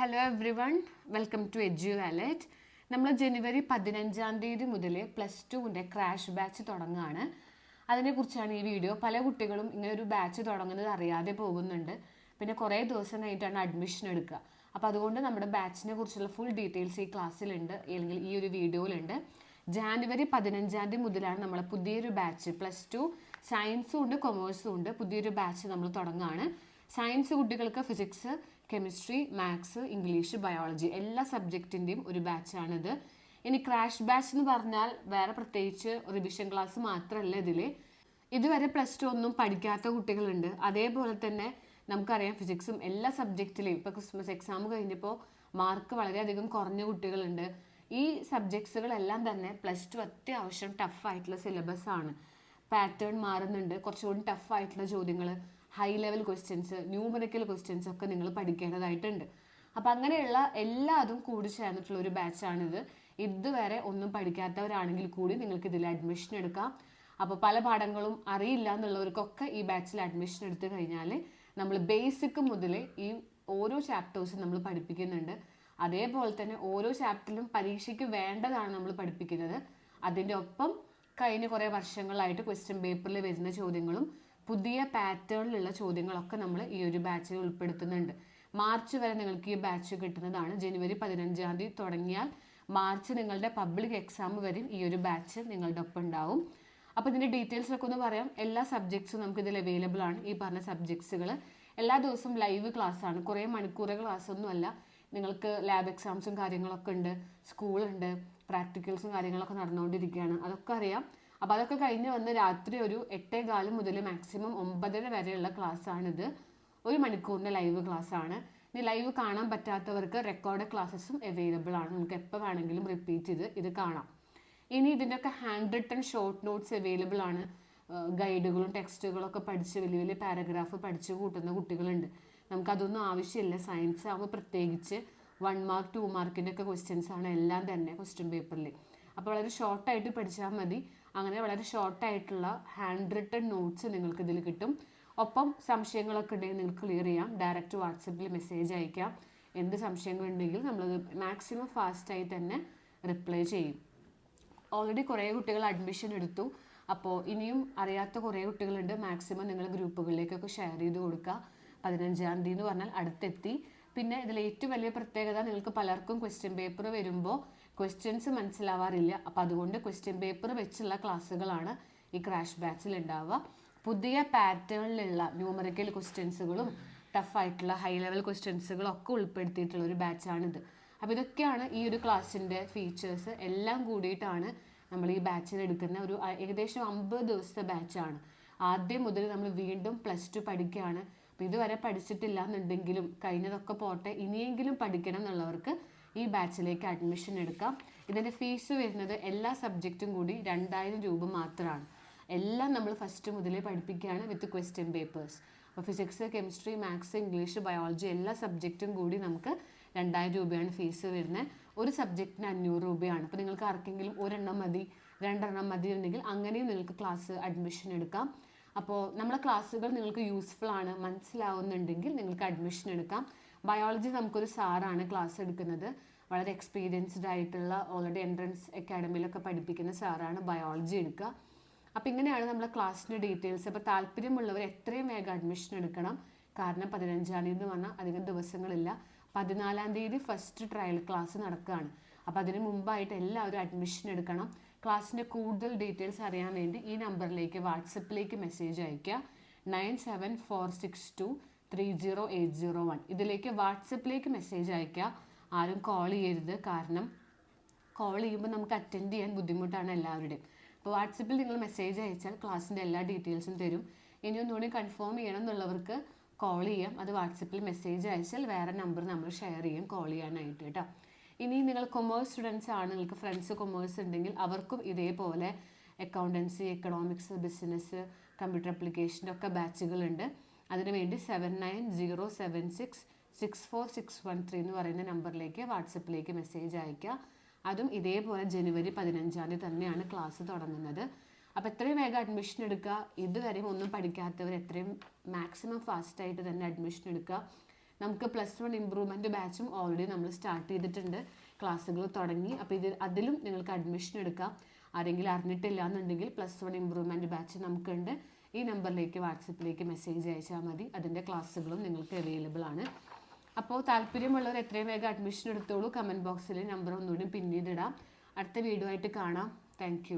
Hello everyone welcome to edu wallet നമ്മൾ ജനുവരി പതിനഞ്ചാം തീയതി മുതൽ പ്ലസ് ടുവിന്റെ ക്രാഷ് ബാച്ച് തുടങ്ങുകയാണ് അതിനെക്കുറിച്ചാണ് ഈ വീഡിയോ പല കുട്ടികളും ഇങ്ങനെ ഒരു ബാച്ച് തുടങ്ങുന്നത് അറിയാതെ പോകുന്നുണ്ട്. പിന്നെ കുറേ ദിവസം കഴിഞ്ഞിട്ടാണ് അഡ്മിഷൻ എടുക്കുക. അപ്പോൾ അതുകൊണ്ട് നമ്മുടെ ബാച്ചിനെ കുറിച്ചുള്ള ഫുൾ ഡീറ്റെയിൽസ് ഈ ക്ലാസ്സിലുണ്ട് അല്ലെങ്കിൽ ഈ ഒരു വീഡിയോയിലുണ്ട് ജാനുവരി പതിനഞ്ചാം തീയതി മുതലാണ് നമ്മൾ പുതിയൊരു ബാച്ച് പ്ലസ് ടു സയൻസും ഉണ്ട് കൊമേഴ്സും ഉണ്ട്. പുതിയൊരു ബാച്ച് നമ്മൾ തുടങ്ങുകയാണ് സയൻസ് കുട്ടികൾക്ക് physics chemistry maths English biology എല്ലാ സബ്ജക്റ്റിന്റെയും ഒരു ബാച്ചാണിത് ഇനി ക്രാഷ് ബാച്ച് എന്ന് പറഞ്ഞാൽ വേറെ പ്രത്യേകിച്ച് റിവിഷൻ ക്ലാസ് മാത്രമല്ല ഇതിൽ ഇതുവരെ പ്ലസ് ടു ഒന്നും പഠിക്കാത്ത കുട്ടികളുണ്ട്. അതേപോലെ തന്നെ നമുക്കറിയാം ഫിസിക്സും എല്ലാ സബ്ജക്റ്റിലെയും ഇപ്പോൾ ക്രിസ്മസ് എക്സാം കഴിഞ്ഞപ്പോൾ മാർക്ക് വളരെയധികം കുറഞ്ഞ കുട്ടികളുണ്ട്. ഈ സബ്ജക്ട്സുകളെല്ലാം തന്നെ പ്ലസ് ടു അത്യാവശ്യം ടഫായിട്ടുള്ള സിലബസ് ആണ്. പാറ്റേൺ മാറുന്നുണ്ട്. കുറച്ചുകൂടി ടഫായിട്ടുള്ള ചോദ്യങ്ങൾ high level questions numerical questions ഒക്കെ നിങ്ങൾ പഠിക്കേണ്ടതായിട്ടുണ്ട്. അപ്പം അങ്ങനെയുള്ള എല്ലാതും കൂടി ചേർന്നിട്ടുള്ള ഒരു ബാച്ചാണിത് ഇതുവരെ ഒന്നും പഠിക്കാത്തവരാണെങ്കിൽ കൂടി നിങ്ങൾക്ക് ഇതിൽ അഡ്മിഷൻ എടുക്കാം. അപ്പോൾ പല പാഠങ്ങളും അറിയില്ല എന്നുള്ളവർക്കൊക്കെ ഈ ബാച്ചിൽ അഡ്മിഷൻ എടുത്തു കഴിഞ്ഞാൽ നമ്മൾ ബേസിക് മുതൽ ഈ ഓരോ ചാപ്റ്റേഴ്സും നമ്മൾ പഠിപ്പിക്കുന്നുണ്ട്. അതേപോലെ തന്നെ ഓരോ ചാപ്റ്ററിലും പരീക്ഷയ്ക്ക് വേണ്ടതാണ് നമ്മൾ പഠിപ്പിക്കുന്നത്. അതിന്റെ ഒപ്പം കഴിഞ്ഞ കുറേ വർഷങ്ങളായിട്ട് ക്വസ്റ്റ്യൻ പേപ്പറിൽ വരുന്ന ചോദ്യങ്ങളും പുതിയ പാറ്റേണിലുള്ള ചോദ്യങ്ങളൊക്കെ നമ്മൾ ഈ ഒരു ബാച്ചിൽ ഉൾപ്പെടുത്തുന്നുണ്ട്. മാർച്ച് വരെ നിങ്ങൾക്ക് ഈ ബാച്ച് കിട്ടുന്നതാണ്. ജനുവരി പതിനഞ്ചാം തീയതി തുടങ്ങിയാൽ മാർച്ച് നിങ്ങളുടെ പബ്ലിക് എക്സാം വരെയും ഈ ഒരു ബാച്ച് നിങ്ങളുടെ ഒപ്പം ഉണ്ടാവും. അപ്പോൾ ഇതിന്റെ ഡീറ്റെയിൽസിലൊക്കെ ഒന്ന് പറയാം. എല്ലാ സബ്ജക്ട്സും നമുക്ക് ഇതിൽ അവൈലബിൾ ആണ്. ഈ പറഞ്ഞ സബ്ജക്ട്സുകൾ എല്ലാ ദിവസവും ലൈവ് ക്ലാസ് ആണ്. കുറേ മണിക്കൂർ ക്ലാസ് ഒന്നുമല്ല നിങ്ങൾക്ക് ലാബ് എക്സാംസും കാര്യങ്ങളൊക്കെ ഉണ്ട്. സ്കൂളുണ്ട് പ്രാക്ടിക്കൽസും കാര്യങ്ങളൊക്കെ നടന്നുകൊണ്ടിരിക്കുകയാണ്. അതൊക്കെ അറിയാം. അപ്പോൾ അതൊക്കെ കഴിഞ്ഞ് വന്ന് രാത്രി ഒരു എട്ടേ കാലം മുതൽ മാക്സിമം ഒമ്പതര വരെയുള്ള ക്ലാസ്സാണിത് ഒരു മണിക്കൂറിന്റെ ലൈവ് ക്ലാസ് ആണ്. ഇനി ലൈവ് കാണാൻ പറ്റാത്തവർക്ക് റെക്കോർഡ് ക്ലാസ്സസും അവൈലബിൾ ആണ്. നമുക്ക് എപ്പോൾ വേണമെങ്കിലും റിപ്പീറ്റ് ചെയ്ത് ഇത് കാണാം. ഇനി ഇതിന്റെയൊക്കെ hand written short notes available ആണ് ഗൈഡുകളും ടെക്സ്റ്റുകളൊക്കെ പഠിച്ച് വലിയ വലിയ പാരഗ്രാഫ് പഠിച്ച് കൂട്ടുന്ന കുട്ടികളുണ്ട്. നമുക്കതൊന്നും ആവശ്യമില്ല. സയൻസ് ആകുമ്പോൾ പ്രത്യേകിച്ച് വൺ മാർക്ക് ടു മാർക്കിന്റെ ഒക്കെ ക്വസ്റ്റ്യൻസ് ആണ് എല്ലാം തന്നെ ക്വസ്റ്റ്യൻ പേപ്പറിൽ അപ്പോൾ വളരെ ഷോർട്ടായിട്ട് പഠിച്ചാൽ മതി. അങ്ങനെ വളരെ ഷോർട്ടായിട്ടുള്ള ഹാൻഡ് റിട്ടൺ നോട്ട്സ് നിങ്ങൾക്ക് ഇതിൽ കിട്ടും. ഒപ്പം സംശയങ്ങളൊക്കെ ഉണ്ടെങ്കിൽ നിങ്ങൾക്ക് ക്ലിയർ ചെയ്യാം. ഡയറക്റ്റ് വാട്സപ്പിൽ മെസ്സേജ് അയക്കാം. എന്ത് സംശയങ്ങളുണ്ടെങ്കിൽ നമ്മളത് മാക്സിമം ഫാസ്റ്റായി തന്നെ റിപ്ലൈ ചെയ്യും. ഓൾറെഡി കുറേ കുട്ടികൾ അഡ്മിഷൻ എടുത്തു. അപ്പോൾ ഇനിയും അറിയാത്ത കുറേ കുട്ടികളുണ്ട്. മാക്സിമം നിങ്ങൾ ഗ്രൂപ്പുകളിലേക്കൊക്കെ ഷെയർ ചെയ്ത് കൊടുക്കുക. പതിനഞ്ചാം തീയതി എന്ന് പറഞ്ഞാൽ അടുത്തെത്തി. പിന്നെ ഇതിൽ ഏറ്റവും വലിയ പ്രത്യേകത നിങ്ങൾക്ക് പലർക്കും ക്വസ്റ്റ്യൻ പേപ്പർ വരുമ്പോൾ ക്വസ്റ്റ്യൻസ് മനസ്സിലാവാറില്ല. അപ്പോൾ അതുകൊണ്ട് ക്വസ്റ്റ്യൻ പേപ്പർ വെച്ചുള്ള ക്ലാസ്സുകളാണ് ഈ ക്രാഷ് ബാച്ചിൽ ഉണ്ടാവുക പുതിയ പാറ്റേണിലുള്ള ന്യൂമറിക്കൽ ക്വസ്റ്റ്യൻസുകളും ടഫായിട്ടുള്ള ഹൈ ലെവൽ ക്വസ്റ്റ്യൻസുകളും ഒക്കെ ഉൾപ്പെടുത്തിയിട്ടുള്ള ഒരു ബാച്ചാണിത് അപ്പോൾ ഇതൊക്കെയാണ് ഈ ഒരു ക്ലാസ്സിന്റെ ഫീച്ചേഴ്സ് എല്ലാം കൂടിയിട്ടാണ് നമ്മൾ ഈ ബാച്ചിൽ എടുക്കുന്ന ഒരു ഏകദേശം അമ്പത് ദിവസത്തെ ബാച്ചാണ് ആദ്യം മുതൽ നമ്മൾ വീണ്ടും പ്ലസ് ടു പഠിക്കുകയാണ്. അപ്പോൾ ഇതുവരെ പഠിച്ചിട്ടില്ല എന്നുണ്ടെങ്കിലും കഴിഞ്ഞതൊക്കെ പോട്ടെ ഇനിയെങ്കിലും പഠിക്കണം എന്നുള്ളവർക്ക് ഈ ബാച്ചിലേക്ക് അഡ്മിഷൻ എടുക്കാം. ഇതിന്റെ ഫീസ് വരുന്നത് എല്ലാ സബ്ജക്റ്റും കൂടി രണ്ടായിരം രൂപ മാത്രമാണ്. എല്ലാം നമ്മൾ ഫസ്റ്റ് മുതലേ പഠിപ്പിക്കുകയാണ് വിത്ത് ക്വസ്റ്റ്യൻ പേപ്പേഴ്സ് അപ്പോൾ physics chemistry maths English biology എല്ലാ സബ്ജക്റ്റും കൂടി നമുക്ക് രണ്ടായിരം രൂപയാണ് ഫീസ് വരുന്നത്. ഒരു സബ്ജക്റ്റിന് അഞ്ഞൂറ് രൂപയാണ്. അപ്പോൾ നിങ്ങൾക്ക് ആർക്കെങ്കിലും ഒരെണ്ണം മതി രണ്ടെണ്ണം മതി ഉണ്ടെങ്കിൽ അങ്ങനെയും നിങ്ങൾക്ക് ക്ലാസ് അഡ്മിഷൻ എടുക്കാം. അപ്പോൾ നമ്മുടെ ക്ലാസ്സുകൾ നിങ്ങൾക്ക് യൂസ്ഫുൾ ആണ് മനസ്സിലാവുന്നുണ്ടെങ്കിൽ നിങ്ങൾക്ക് അഡ്മിഷൻ എടുക്കാം. ബയോളജി നമുക്കൊരു സാറാണ് ക്ലാസ് എടുക്കുന്നത്. വളരെ എക്സ്പീരിയൻസ്ഡ് ആയിട്ടുള്ള ഓൾറെഡി എൻട്രൻസ് അക്കാഡമിയിലൊക്കെ പഠിപ്പിക്കുന്ന സാറാണ് ബയോളജി എടുക്കുക. അപ്പോൾ ഇങ്ങനെയാണ് നമ്മളെ ക്ലാസ്സിന്റെ ഡീറ്റെയിൽസ് അപ്പോൾ താല്പര്യമുള്ളവർ എത്രയും വേഗം അഡ്മിഷൻ എടുക്കണം. കാരണം പതിനഞ്ചാം തീയതി എന്ന് പറഞ്ഞാൽ അധികം ദിവസങ്ങളില്ല. പതിനാലാം തീയതി ഫസ്റ്റ് ട്രയൽ ക്ലാസ് നടക്കുകയാണ്. അപ്പോൾ അതിന് മുമ്പായിട്ട് എല്ലാവരും അഡ്മിഷൻ എടുക്കണം. ക്ലാസ്സിന്റെ കൂടുതൽ ഡീറ്റെയിൽസ് അറിയാൻ വേണ്ടി ഈ നമ്പറിലേക്ക് വാട്സപ്പിലേക്ക് മെസ്സേജ് അയയ്ക്കുക. Nine seven four six two three zero eight zero one ഇതിലേക്ക് വാട്സപ്പിലേക്ക് മെസ്സേജ് അയയ്ക്കുക. ആരും കോൾ ചെയ്യരുത്. കാരണം കോൾ ചെയ്യുമ്പോൾ നമുക്ക് അറ്റൻഡ് ചെയ്യാൻ ബുദ്ധിമുട്ടാണ് എല്ലാവരുടെയും. അപ്പോൾ വാട്സപ്പിൽ നിങ്ങൾ മെസ്സേജ് അയച്ചാൽ ക്ലാസ്സിന്റെ എല്ലാ ഡീറ്റെയിൽസും തരും. ഇനി ഒന്നുകൂടി കൺഫേം ചെയ്യണം എന്നുള്ളവർക്ക് കോൾ ചെയ്യാം. അത് വാട്സപ്പിൽ മെസ്സേജ് അയച്ചാൽ വേറെ നമ്പർ നമ്മൾ ഷെയർ ചെയ്യും കോൾ ചെയ്യാനായിട്ട് കേട്ടോ. ഇനി നിങ്ങൾ കൊമേഴ്സ് സ്റ്റുഡൻസ് ആണ് നിങ്ങൾക്ക് ഫ്രണ്ട്സ് കൊമേഴ്സ് ഉണ്ടെങ്കിൽ അവർക്കും ഇതേപോലെ അക്കൗണ്ടൻസി എക്കണോമിക്സ് ബിസിനസ് കമ്പ്യൂട്ടർ അപ്ലിക്കേഷന്റെ ഒക്കെ ബാച്ചുകളുണ്ട് അതിനുവേണ്ടി seven nine zero seven six six four six one three എന്ന് പറയുന്ന നമ്പറിലേക്ക് വാട്സപ്പിലേക്ക് മെസ്സേജ് അയയ്ക്കുക. അതും ഇതേപോലെ ജനുവരി പതിനഞ്ചാം തീയതി തന്നെയാണ് ക്ലാസ് തുടങ്ങുന്നത്. അപ്പോൾ എത്രയും വേഗം അഡ്മിഷൻ എടുക്കുക. ഇതുവരെയും ഒന്നും പഠിക്കാത്തവർ എത്രയും മാക്സിമം ഫാസ്റ്റായിട്ട് തന്നെ അഡ്മിഷൻ എടുക്കുക. നമുക്ക് പ്ലസ് വൺ ഇമ്പ്രൂവ്മെന്റ് ബാച്ചും ഓൾറെഡി നമ്മൾ സ്റ്റാർട്ട് ചെയ്തിട്ടുണ്ട്. ക്ലാസ്സുകൾ തുടങ്ങി. അപ്പോൾ ഇതിൽ അതിലും നിങ്ങൾക്ക് അഡ്മിഷൻ എടുക്കാം. ആരെങ്കിലും അറിഞ്ഞിട്ടില്ല എന്നുണ്ടെങ്കിൽ പ്ലസ് വൺ ഇമ്പ്രൂവ്മെന്റ് ബാച്ച് നമുക്കുണ്ട്. ഈ നമ്പറിലേക്ക് വാട്സപ്പിലേക്ക് മെസ്സേജ് അയച്ചാൽ മതി. അതിന്റെ ക്ലാസ്സുകളും നിങ്ങൾക്ക് അവൈലബിൾ ആണ്. അപ്പോൾ താല്പര്യമുള്ളവർ എത്രയും വേഗം അഡ്മിഷൻ എടുത്തോളൂ. കമന്റ് ബോക്സിൽ നമ്പർ ഒന്നുകൂടി പിന്നീട് ഇടാം. അടുത്ത വീഡിയോ ആയിട്ട് കാണാം. താങ്ക്